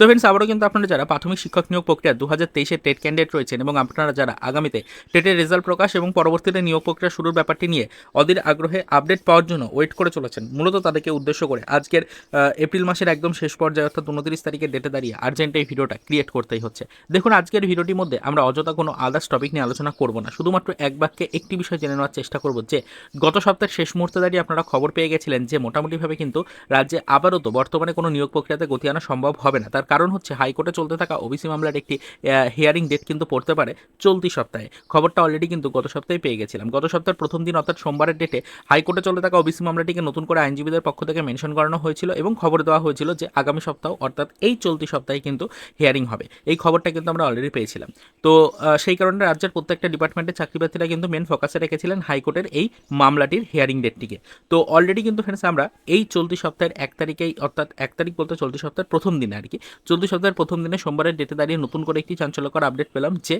তো ফ্রেন্ডস আবারও কিন্তু আপনারা যারা প্রাথমিক শিক্ষক নিয়োগ প্রক্রিয়া দু হাজার তেইশের টেট ক্যান্ডিডেট রয়েছেন এবং আপনারা যারা আগামীতে টেটের রেজাল্ট প্রকাশ এবং পরবর্তীতে নিয়োগ প্রক্রিয়া শুরুর ব্যাপারটি নিয়ে অধীর আগ্রহে আপডেট পাওয়ার জন্য ওয়েট করে চলেছেন, মূলত তাদেরকে উদ্দেশ্য করে আজকের এপ্রিল মাসের একদম শেষ পর্যায়ে অর্থাৎ উনত্রিশ তারিখের ডেটে দাঁড়িয়ে আর্জেন্ট এই ভিডিওটা ক্রিয়েট করতেই হচ্ছে। দেখুন, আজকের ভিডিওটির মধ্যে আমরা অযথা কোনো আদার্স টপিক নিয়ে আলোচনা করব না, শুধুমাত্র এক বাক্যে একটি বিষয় জেনে নেওয়ার চেষ্টা করব যে, গত সপ্তাহের শেষ মুহূর্তে দাঁড়িয়ে আপনারা খবর পেয়ে গেছিলেন যে, মোটামুটিভাবে কিন্তু রাজ্যে আবারও তো বর্তমানে কোনো নিয়োগ প্রক্রিয়াতে গতি আনা সম্ভব হবে না, তার কারণ হচ্ছে হাইকোর্টে চলতে থাকা ওবিসি মামলার একটি হিয়ারিং ডেট কিন্তু পড়তে পারে চলতি সপ্তাহে। খবরটা অলরেডি কিন্তু গত সপ্তাহে পেয়ে গেছিলাম। গত সপ্তাহের প্রথম দিন অর্থাৎ সোমবারের ডেটে হাইকোর্টে চলতে থাকা ওবিসি মামলাটিকে নতুন করে আইনজীবীদের পক্ষ থেকে মেনশন করানো হয়েছিল এবং খবর দেওয়া হয়েছিল যে আগামী সপ্তাহ অর্থাৎ এই চলতি সপ্তাহে কিন্তু হিয়ারিং হবে। এই খবরটা কিন্তু আমরা অলরেডি পেয়েছিলাম। তো সেই কারণে রাজ্যের প্রত্যেকটা ডিপার্টমেন্টের চাকরিপ্রার্থীরা কিন্তু মেন ফোকাসে রেখেছিলেন হাইকোর্টের এই মামলাটির হিয়ারিং ডেটটিকে তো অলরেডি কিন্তু ফ্রেন্ডস আমরা এই চলতি সপ্তাহের এক তারিখেই অর্থাৎ এক তারিখ বলতে চলতি সপ্তাহের প্রথম দিনে আর কি চলতি সপ্তাহের প্রথম দিনে সোমবারের ডেটে দাঁড়িয়ে নতুন করে একটি চাঞ্চল্যকর আপডেট পেলাম যে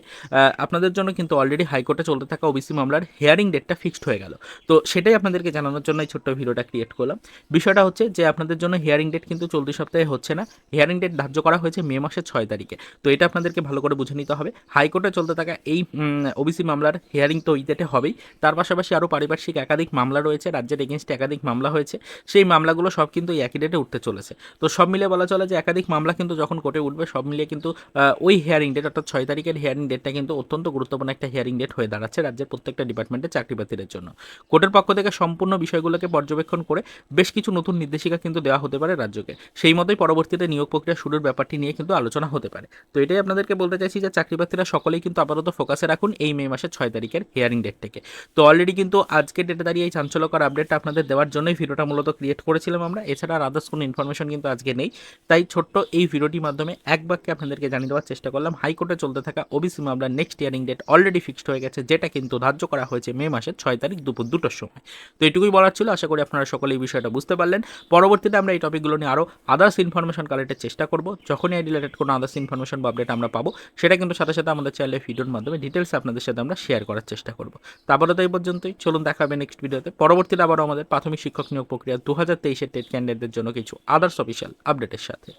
আপনাদের জন্য কিন্তু অলরেডি হাইকোর্টে চলতে থাকা ওবিসি মামলার হিয়ারিং ডেটটা ফিক্সড হয়ে গেল। তো সেটাই আপনাদেরকে জানানোর জন্য এই ছোট্ট ভিডিওটা ক্রিয়েট করলাম। বিষয়টা হচ্ছে যে, আপনাদের জন্য হিয়ারিং ডেট কিন্তু চলতি সপ্তাহে হচ্ছে না। হিয়ারিং ডেট ধার্য করা হয়েছে মে মাসের ছয় তারিখে। তো এটা আপনাদেরকে ভালো করে বুঝে নিতে হবে। হাইকোর্টে চলতে থাকা এই ওবিসি মামলার হিয়ারিং তো ওই ডেটে হবেই। তার পাশাপাশি আরও পারিপার্শ্বিক একাধিক মামলা রয়েছে, রাজ্যের এগেনস্টে একাধিক মামলা হয়েছে। সেই মামলাগুলো সব কিন্তু একই ডেটে উঠতে চলেছে। তো সব মিলে বলা চলে যে, একাধিক মামলা কিন্তু যখন কোর্টে উঠবে, সব মিলিয়ে কিন্তু ওই হিয়ারিং ডেট অর্থাৎ ছয় তারিখের হিয়ারিং ডেটটা কিন্তু অত্যন্ত গুরুত্বপূর্ণ একটা হিয়ারিং ডেট হয়ে দাঁড়াচ্ছে রাজ্যের প্রত্যেকটা ডিপার্টমেন্টের চাকরিপ্রার্থীদের জন্য। কোর্টের পক্ষ থেকে সম্পূর্ণ বিষয়গুলোকে পর্যবেক্ষণ করে বেশ কিছু নতুন নির্দেশিকা কিন্তু দেওয়া হতে পারে রাজ্যকে। সেই মতোই পরবর্তীতে নিয়োগ প্রক্রিয়া শুরুর ব্যাপারটি নিয়ে কিন্তু আলোচনা হতে পারে। তো এটাই আপনাদেরকে বলতে চাইছি যে চাকরিপ্রার্থীরা সকলেই কিন্তু আপাতত ফোকাসে রাখুন এই মে মাসের ছয় তারিখের হিয়ারিং ডেট থেকে। তো অলরেডি কিন্তু আজকের ডেটে দাঁড়িয়ে এই চাঞ্চল্যকর আপডেটটা আপনাদের দেওয়ার জন্যই ভিডিওটা মূলত ক্রিয়েট করেছিলাম আমরা। এছাড়া আর আদার্স কোনো ইনফরমেশন কিন্তু আজকে নেই। তাই ছোট্ট এই ভিডিওটির মাধ্যমে এক বাক্যে আপনাদেরকে জানিয়ে দেওয়ার চেষ্টা করলাম। হাইকোর্টে চলতে থাকা ওবিসি মামলার next hearing date already fixed হয়ে গেছে, যেটা কিন্তু ধার্য করা হয়েছে মে মাসের ছয় তারিখ দুপুর দুটোর সময়। তো এটুকুই বলার ছিল, আশা করি আপনারা সকলে এই বিষয়টা বুঝতে পারলেন। পরবর্তীতে আমরা এই টপিকগুলো নিয়ে আরও আদার্স ইনফরমেশন কালেক্টের চেষ্টা করব। যখনই এই রিলেটেড কোনো আদার্স ইনফরমেশন বা আপডেট আমরা পাবো, সেটা কিন্তু সাথে সাথে আমাদের চ্যানেলে ভিডিওর মাধ্যমে ডিটেলস আপনাদের সাথে আমরা শেয়ার করার চেষ্টা করব। তারপরে তো এই পর্যন্তই, চলুন দেখা হবে নেক্সট ভিডিওতে পরবর্তীতে আবারও আমাদের প্রাথমিক শিক্ষক নিয়োগ প্রক্রিয়া দু হাজার তেইশের টেট ক্যান্ডিডেটদের জন্য কিছু আদার্স অফিসিয়াল আপডেটের সাথে।